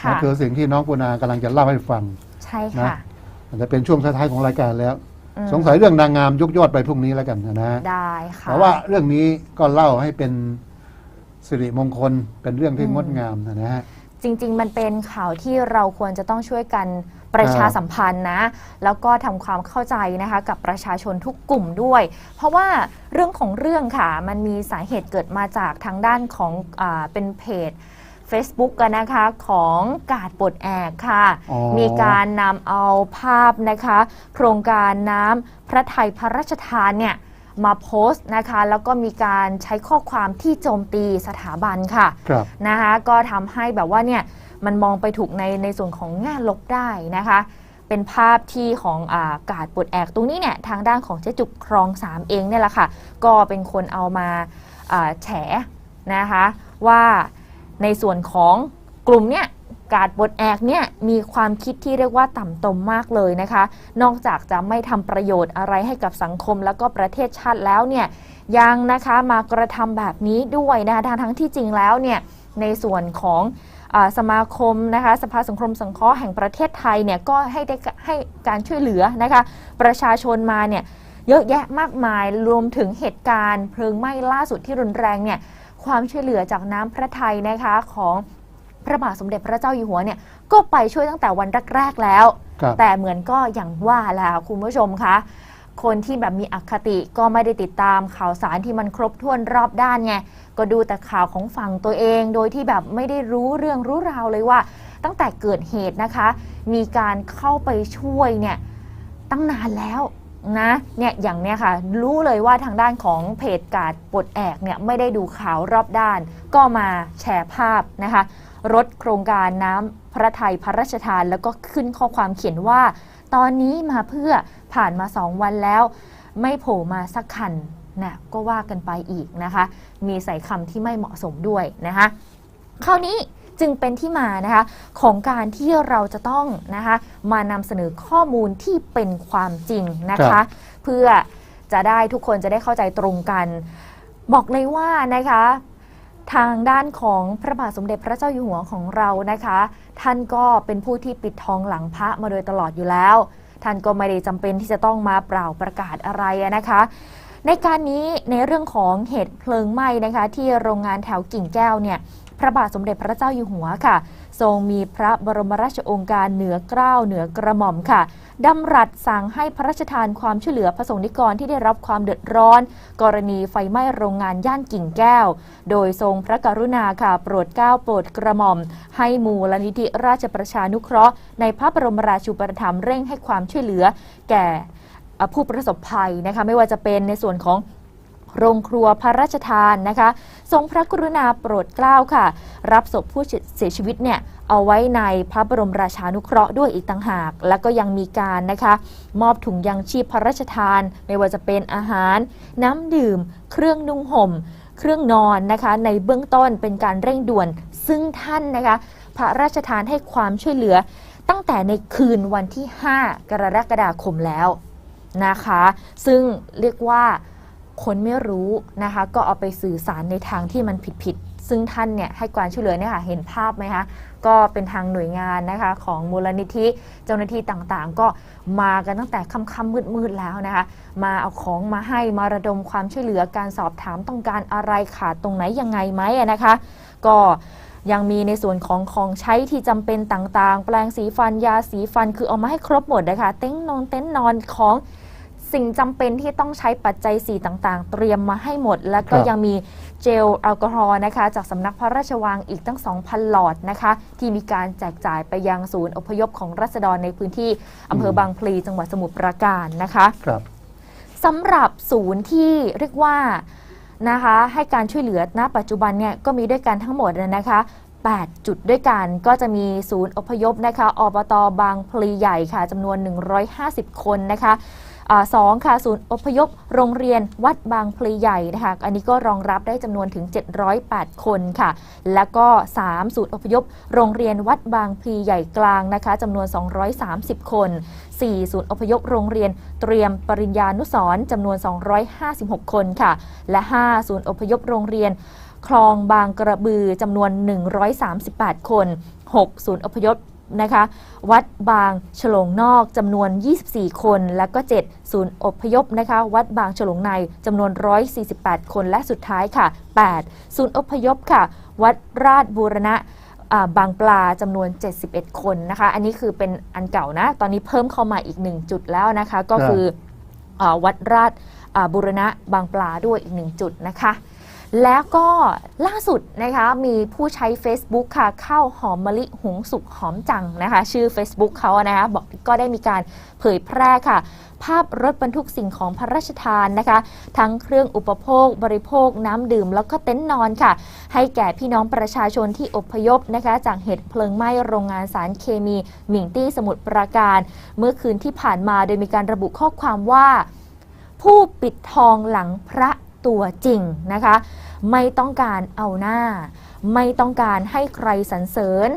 ค่ะนั่นคือสิ่งที่น้องปูนากำลังจะเล่าให้ฟัง ใช่ค่ะ อาจจะเป็นช่วงท้ายๆของรายการแล้ว อืม สงสัยเรื่องนางงามยกยอดไปพรุ่งนี้แล้วกันนะฮะได้ค่ะแต่ว่าเรื่องนี้ก็เล่าให้เป็นสิริมงคลเป็นเรื่องที่อืมงดงามนะฮะ จริง ๆ มันเป็นข่าวที่เราควรจะต้องช่วยกันประชาสัมพันธ์นะ แล้วก็ทำความเข้าใจนะคะ กับประชาชนทุกกลุ่มด้วย เพราะว่าเรื่องของเรื่องค่ะ มันมีสาเหตุเกิดมาจากทางด้านของอาเป็นเพจ Facebook กันนะคะของกาดปลดแอกค่ะอ๋อมีการนำเอาภาพนะคะ โครงการน้ำพระไทยพระราชทานเนี่ยมาโพสต์นะคะ แล้วก็มีการใช้ข้อความที่โจมตีสถาบันค่ะครับนะคะก็ทำให้แบบว่าเนี่ยมันมองไปถูกในในส่วนของแง่ลบได้นะคะ เป็นภาพที่ของอากาศปลดแอกตรงนี้เนี่ยทางด้านของเจ๊จุกครองสามเองเนี่ยแหละค่ะ ก็เป็นคนเอามาอ่าแฉนะคะว่า ในส่วนของกลุ่มเนี่ยกาดปลดแอกเนี่ยมีความคิดที่เรียกว่าต่ำตมมากเลยนะคะ นอกจากจะไม่ทำประโยชน์อะไรให้กับสังคมแล้วก็ประเทศชาติแล้วเนี่ยยังนะคะมากระทำแบบนี้ด้วยนะคะทั้งทั้งที่จริงแล้วเนี่ยในส่วนของอสมาคมนะคะสภาสังคมสังเคราะห์แห่งประเทศไทยเนี่ยก็ให้ได้ให้การช่วยเหลือนะคะประชาชนมาเนี่ยเยอะแยะมากมายรวมถึงเหตุการณ์เพลิงไหม้ล่าสุดที่รุนแรงเนี่ย ความช่วยเหลือจากน้ำพระทัยนะคะของพระบาทสมเด็จพระเจ้าอยู่หัวเนี่ยก็ไปช่วยตั้งแต่วันแรกๆแล้ว ครับ แต่เหมือนก็อย่างว่าแหละค่ะคุณผู้ชมคะคนที่แบบมีอคติก็ไม่ได้ติดตามข่าวสารที่มันครบถ้วนรอบด้านไงก็ดูแต่ข่าวของฝั่งตัวเอง โดยที่แบบไม่ได้รู้เรื่องรู้ราวเลยว่า ตั้งแต่เกิดเหตุนะคะ มีการเข้าไปช่วยเนี่ยตั้งนานแล้ว นะเนี่ยอย่างเนี้ยค่ะ รู้เลยว่าทางด้านของเพจกาดปลดแอกเนี่ยไม่ได้ดูข่าวรอบด้าน ก็มาแชร์ภาพนะคะ รถโครงการน้ำพระไทยพระราชทาน แล้วก็ขึ้นข้อความเขียนว่า ตอนนี้มาเพื่อผ่านมา2วันแล้ว ไม่โผล่มาสักคันนะก็ว่ากันไปอีกนะคะ มีใส่คำที่ไม่เหมาะสมด้วยนะคะคราวนี้ จึงเป็นที่มานะคะของการที่เราจะต้องนะคะมานำเสนอข้อมูลที่เป็นความจริงนะครัคะ บ เพื่อจะได้ทุกคนจะได้เข้าใจตรงกัน บอกเลยว่านะคะ ทางด้านของพระบาทสมเด็จพระเจ้าอยู่หัวของเรานะคะ ท่านก็เป็นผู้ที่ปิดทองหลังพระมาโดยตลอดอยู่แล้ว ท่านก็ไม่ได้จำเป็นที่จะต้องมาเปล่าประกาศอะไรอะนะคะ ในการนี้ในเรื่องของเหตุเพลิงไหม้นะคะ ที่โรงงานแถวกิ่งแก้วเนี่ย พระบาทสมเด็จพระเจ้าอยู่หัวค่ะ ทรงมีพระบรมราชโองการเหนือเกล้าเหนือกระหม่อมค่ะดำรัสสั่งให้พระราชทานความช่วยเหลือพระสงฆ์นิกรที่ได้รับความเดือดร้อน กรณีไฟไหม้โรงงานย่านกิ่งแก้ว โดยทรงพระกรุณาค่ะ โปรดเกล้าโปรดกระหม่อม ให้มูลนิธิราชประชานุเคราะห์ ในพระบรมราชูปถัมภ์เร่งให้ความช่วยเหลือ แก่ผู้ประสบภัยนะคะไม่ว่าจะเป็นในส่วนของ โรงครัวพระราชทานนะคะ ทรงพระกรุณาโปรดเกล้าค่ะ รับศพผู้เสียชีวิตเนี่ยเอาไว้ในพระบรมราชานุเคราะห์ด้วยอีกต่างหาก แล้วก็ยังมีการนะคะ มอบถุงยังชีพพระราชทาน ไม่ว่าจะเป็นอาหาร น้ำดื่ม เครื่องนุ่งห่ม เครื่องนอนนะคะ ในเบื้องต้นเป็นการเร่งด่วน ซึ่งท่านนะคะ พระราชทานให้ความช่วยเหลือ ตั้งแต่ในคืนวันที่ 5 กรกฎาคมแล้วนะคะ ซึ่งเรียกว่า คนไม่รู้นะคะ ก็เอาไปสื่อสารในทางที่มันผิดๆซึ่งท่านเนี่ยให้การช่วยเหลือเนี่ยค่ะเห็นภาพไหมคะก็เป็นทางหน่วยงานนะคะของมูลนิธิเจ้าหน้าที่ต่างๆ ก็มากันตั้งแต่ค่ำๆมืดๆแล้วนะคะ มาเอาของมาให้มาระดมความช่วยเหลือการสอบถามต้องการอะไรขาดตรงไหนยังไงไหมนะคะ ก็ยังมีในส่วนของของใช้ที่จำเป็นต่างๆ แปลงสีฟันยาสีฟันคือเอามาให้ครบหมดนะคะ เต็นท์นอนเต็นท์นอนของ สิ่งจำเป็นที่ต้องใช้ปัจจัย 4 ต่างๆ เตรียมมาให้หมด แล้วก็ครับ ยังมีเจลแอลกอฮอล์นะคะ จากสำนักพระราชวังอีกตั้ง 2,000 หลอดนะคะ ที่มีการแจกจ่ายไปยังศูนย์อพยพของรัษฎรในพื้นที่อำเภอบางพลีจังหวัดสมุทรปราการนะคะ ครับ สำหรับศูนย์ที่เรียกว่านะคะให้การช่วยเหลือณปัจจุบันเนี่ยก็มีด้วยกันทั้งหมดนะคะ 8 จุดด้วยกันก็จะมีศูนย์อพยพนะคะอบตบางพลีใหญ่ค่ะจำนวน 150 คนนะคะอา สองค่ะศูนย์อพยพโรงเรียนวัดบางพลีใหญ่นะคะอันนี้ก็รองรับได้จำนวนถึง 708 คนค่ะ แล้วก็ 3 ศูนย์อพยพโรงเรียนวัดบางพลีใหญ่กลางนะคะจำนวน 230 คน 4 ศูนย์อพยพโรงเรียนเตรียมปริญญานุสรณ์จำนวน 256 คนค่ะ และ 5 ศูนย์อพยพโรงเรียนคลองบางกระบือจำนวน 138 คน 6 ศูนย์อพยพ นะคะ วัดบางฉลงนอกจำนวน 24 คน แล้วก็ 7 ศูนย์อพยพนะคะ วัดบางฉลงในจำนวน 148 คนและสุดท้ายค่ะ 8 ศูนย์อพยพค่ะ วัดราชบูรณะอ่าบางปลาจำนวน 71 คนนะคะ อันนี้คือเป็นอันเก่านะ ตอนนี้เพิ่มเข้ามาอีก1จุดแล้วนะคะ ก็ครับคืออาวัดราชอ่าบูรณะบางปลาด้วยอีก1จุดนะคะ แล้วก็ล่าสุดนะคะมีผู้ใช้ Facebook ค่ะข้าวหอมมะลิหุงสุกหอมจังนะคะ ชื่อ Facebook เขาอะนะคะบอกก็ได้มีการเผยแพร่ค่ะ ภาพรถบรรทุกสิ่งของพระราชทานนะคะ ทั้งเครื่องอุปโภค บริโภค น้ำดื่ม แล้วก็เต็นท์นอนค่ะ ให้แก่พี่น้องประชาชนที่อพยพนะคะ จากเหตุเพลิงไหม้โรงงานสารเคมีหมิงตี้สมุทรปราการ เมื่อคืนที่ผ่านมาโดยมีการระบุข้อความว่า ผู้ปิดทองหลังพระ ตัวจริงนะคะ ไม่ต้องการเอาหน้า ไม่ต้องการให้ใครสรรเสริญ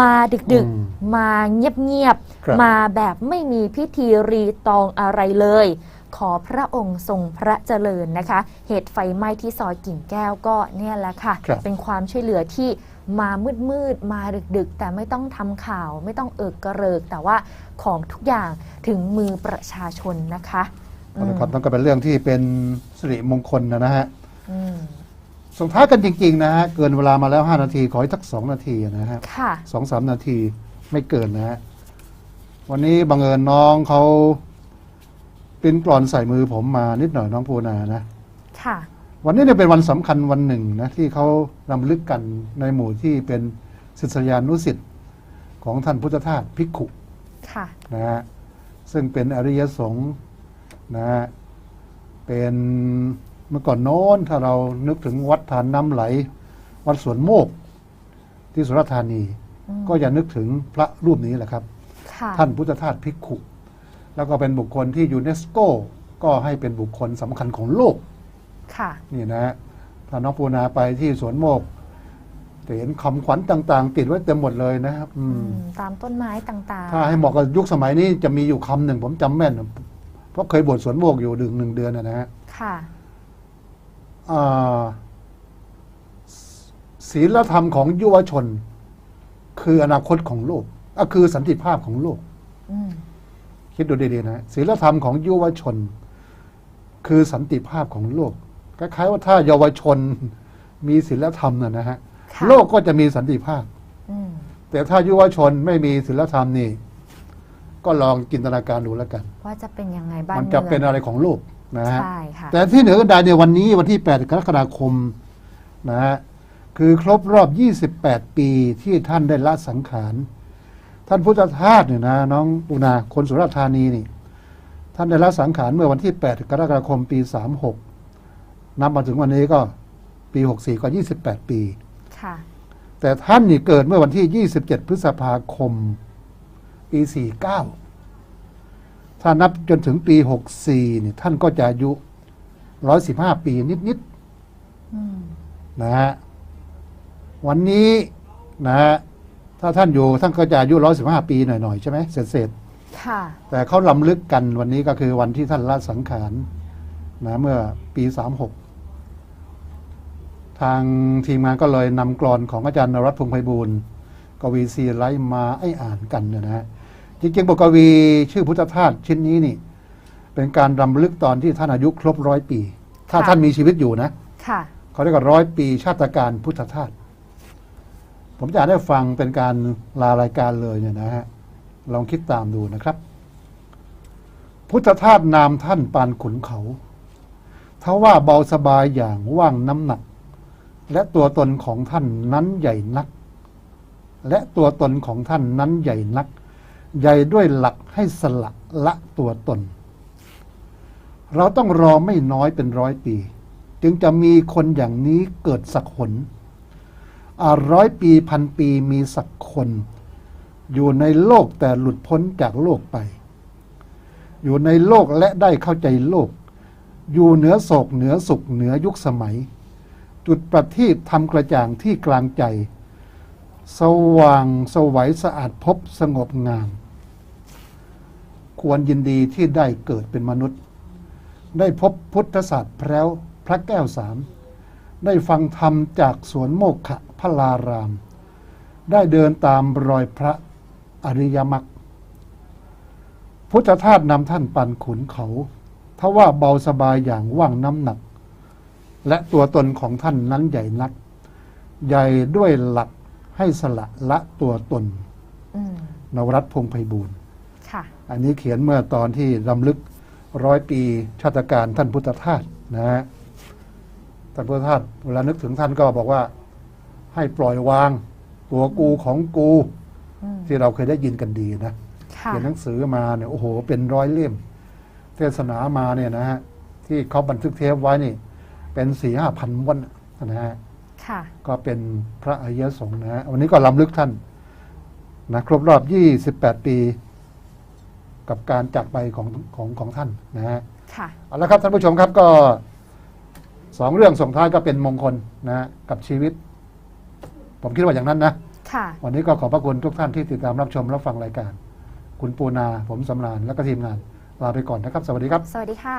มาดึกอืมๆ มาเงียบครับ ๆ มาแบบไม่มีพิธีรีตองอะไรเลย ขอพระองค์ทรงพระเจริญนะคะ เหตุไฟไหม้ที่ซอยกิ่งแก้วก็เนี่ยแหละค่ะ ครับ เป็นความช่วยเหลือที่มามืดๆมาดึกๆ แต่ไม่ต้องทำข่าว ไม่ต้องเอิกกระเริก แต่ว่าของทุกอย่างถึงมือประชาชนนะคะอืม นะครับนั่นก็เป็นเรื่องที่เป็นสิริมงคลนะนะฮะอืมส่งท้ายกันจริง ๆ นะฮะ เกินเวลามาแล้ว 5 นาที ขออีกสักสองนาทีนะฮะค่ะสองสามนาทีไม่เกินนะฮะ วันนี้บังเอิญน้องเขาปริ้นกรอนใส่มือผมมานิดหน่อยน้องภูนานะค่ะ วันนี้เนี่ยเป็นวันสำคัญวันหนึ่งนะ ที่เขารำลึกกันในหมู่ที่เป็นศิษยานุสิษย์ของท่านพุทธทาสภิกขุค่ะนะฮะซึ่งเป็นอริยสงฆ์ นะฮะเป็นเมื่อก่อนโน้นถ้าเรานึกถึงวัดทานน้ำไหล วัดสวนโมก ที่สุราษฎร์ธานีอืมก็อย่านึกถึงพระรูปนี้แหละครับค่ะท่านพุทธทาสภิกขุ แล้วก็เป็นบุคคลที่ยูเนสโกก็ให้เป็นบุคคลสำคัญของโลกค่ะนี่นะฮะถ้าน้องปูนาไปที่สวนโมกจะเห็นคำขวัญต่าง ๆ ติดไว้เต็มหมดเลยนะครับอือืมมตามต้นไม้ต่างๆ ถ้าให้เหมาะกับยุคสมัยนี้จะมีอยู่คำหนึ่งผมจำแม่นเพ ราะเคยบวชสวนโมกอยู่ดึงหนึ่งเดือนนะนะฮะค่ะอ่าศีลธรรมของยุวชน คืออนาคตของโลกก็คือสันติภาพของโลกอืมคิดดูดีๆนะศีลธรรมของยุวชน คือสันติภาพของโลกคล้ายๆว่าถ้าเยาวชนมีศีลธรรมนะนะฮะค่ะโลกก็จะมีสันติภาพอืมแต่ถ้ายุวชนไม่มีศีลธรรมนี่ ก็ลองจินตนาการดูแล้วกัน ว่าจะเป็นยังไงบ้านมันเมืจะองเป็นอะไรของโลกนะฮะใช่ค่ะแต่ที่เหนือกันใดในวันนี้วันที่ 8 กรกฎาคมนะฮะคือครบรอบ 28 ปีที่ท่านได้ละสังขาร ท่านพุทธทาสเนี่ยนะน้องปูนาคนสุราษฎร์ธานีนี่ ท่านได้ละสังขารเมื่อวันที่ 8 กรกฎาคมปี 36 นับมาถึงวันนี้ก็ปี 64 ก็ 28 ปี ค่ะ แต่ท่านนี่เกิดเมื่อวันที่ 27 พฤษภาคม ปี 49 ถ้านับจนถึงปี 64นี่ท่านก็จะอายุ 115 ปีนิดอืมๆนะฮะวันนี้นะฮะถ้าท่านอยู่ท่านก็จะอายุ 115 ปีหน่อยๆใช่ไหมเสร็จค่ะๆแต่เขาลำลึกกันวันนี้ก็คือวันที่ท่านละสังขารนะเมื่อปี 36ทางทีมงานก็เลยนำกรอนของอาจารย์นรัตน์พงษ์ไพบูลย์กวีซีไลท์มาให้อ่านกันเนี่ยนะฮะ จริงๆบทกวีชื่อพุทธทาสชิ้นนี้นี่ เป็นการรำลึกตอนที่ท่านอายุครบร้อยปี ถ้าค่ะ ท่านมีชีวิตอยู่นะค่ะ เขาเรียกว่าร้อยปีชาตการพุทธทาสผมจะอ่านให้ฟังเป็นการลารายการเลยเนี่ยนะฮะลองคิดตามดูนะครับ พุทธทาสนามท่านปานขุนเขาถ้าว่าเบาสบายอย่างว่างน้ำหนัก และตัวตนของท่านนั้นใหญ่นัก และตัวตนของท่านนั้นใหญ่นัก ใหญ่ด้วยหลักให้สละละตัวตน เราต้องรอไม่น้อยเป็นร้อยปี จึงจะมีคนอย่างนี้เกิดสักหนอาร้อยปีพันปีมีสักคน อยู่ในโลกแต่หลุดพ้นจากโลกไป อยู่ในโลกและได้เข้าใจโลก อยู่เหนือโศกเหนือสุขเหนือยุคสมัย จุดประทีปทำกระจ่างที่กลางใจ สว่างสวัยสะอาดพบสงบงาม ควรยินดีที่ได้เกิดเป็นมนุษย์ ได้พบพุทธศาสตร์แพร้วพระแก้วสาม ได้ฟังธรรมจากสวนโมกขพระลาราม ได้เดินตามรอยพระอริยมรรคพุทธทาสนำท่านปันขุนเขาถ้าว่าเบาสบายอย่างว่างน้ำหนัก และตัวตนของท่านนั้นใหญ่นัก ใหญ่ด้วยหลักให้สละละตัวตนอืมนวรัตน์พงษ์ไพบูลย์ค่ะ อันนี้เขียนเมื่อตอนที่รำลึกร้อยปีชาตการท่านพุทธทาสนะฮะท่านพุทธทาสเวลานึกถึงท่านก็บอกว่า ให้ปล่อยวางตัวกูของกูอืมที่เราเคยได้ยินกันดีนะค่ะเขียนหนังสือมาเนี่ยโอ้โห เป็นร้อยเล่ม เทศนามาเนี่ยนะฮะที่เขาบันทึกเทปไว้นี่ เป็นสี่ห้าพันม้วนนะฮะค่ะก็เป็นพระอริยสงฆ์นะฮะวันนี้ก็ล้ำลึกท่านนะครบรอบ 28 ปี กับการจากไปของของของท่านนะฮะค่ะเอาละครับท่านผู้ชมครับก็สองเรื่องส่งท้ายก็เป็นมงคลนะฮะกับชีวิต ผมคิดว่าอย่างนั้นนะค่ะ วันนี้ก็ขอบพระคุณทุกท่านที่ติดตามรับชมรับฟังรายการ คุณปูนาผมสำราญและก็ทีมงานลาไปก่อนนะครับ สวัสดีครับ สวัสดีค่ะ